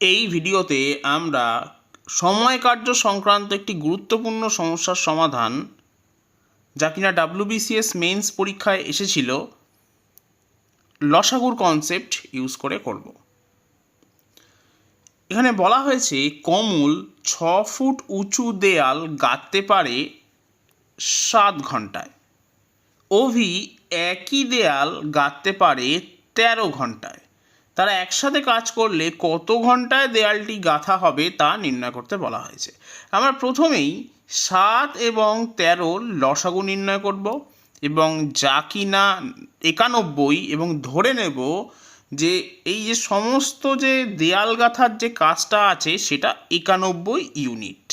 এই ভিডিওতে আমরা সময় কার্য সংক্রান্ত একটি গুরুত্বপূর্ণ সমস্যার সমাধান, যা কিনা ডাব্লিউবিসিএস মেন্স পরীক্ষায় এসেছিল, লসাগুর কনসেপ্ট ইউজ করে করব। এখানে বলা হয়েছে, কমল ছ ফুট উঁচু দেয়াল গাঁথতে পারে সাত ঘন্টায়। ওভি একই দেয়াল গাঁথতে পারে তেরো ঘন্টায়। তারা একসাথে কাজ করলে কত ঘন্টায় দেয়ালটি গাঁথা হবে তা নির্ণয় করতে বলা হয়েছে। আমরা প্রথমেই সাত এবং তেরোর লসাগু নির্ণয় করব এবং যা কিনা একানব্বই এবং ধরে নেব যে এই যে সমস্ত যে দেয়াল গাঁথার যে কাজটা আছে সেটা একানব্বই ইউনিট।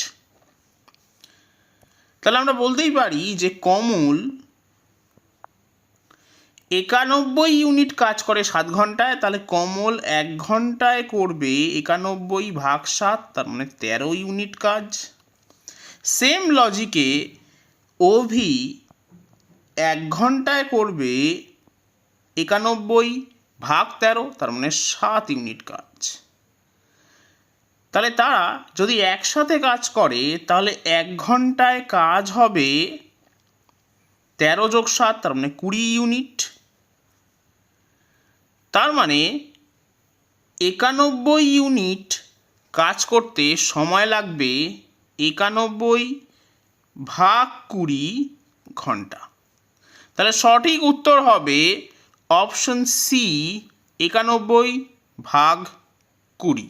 তাহলে আমরা বলতেই পারি যে কমল একানব্বই ইউনিট কাজ করে সাত ঘন্টায়, তাহলে কমল এক ঘন্টায় করবে একানব্বই ভাগ সাত, তার মানে তেরো ইউনিট কাজ। সেম লজিকে ওভি এক ঘন্টায় করবে একানব্বই ভাগ তেরো, তার মানে সাত ইউনিট কাজ। তাহলে তারা যদি একসাথে কাজ করে, তাহলে এক ঘন্টায় কাজ হবে তেরো যোগ সাত, তার মানে কুড়ি ইউনিট। তার মানে একানব্বই ইউনিট কাজ করতে সময় লাগবে একানব্বই ভাগ কুড়ি ঘণ্টা। তাহলে সঠিক উত্তর হবে অপশন সি একানব্বই ভাগ কুড়ি।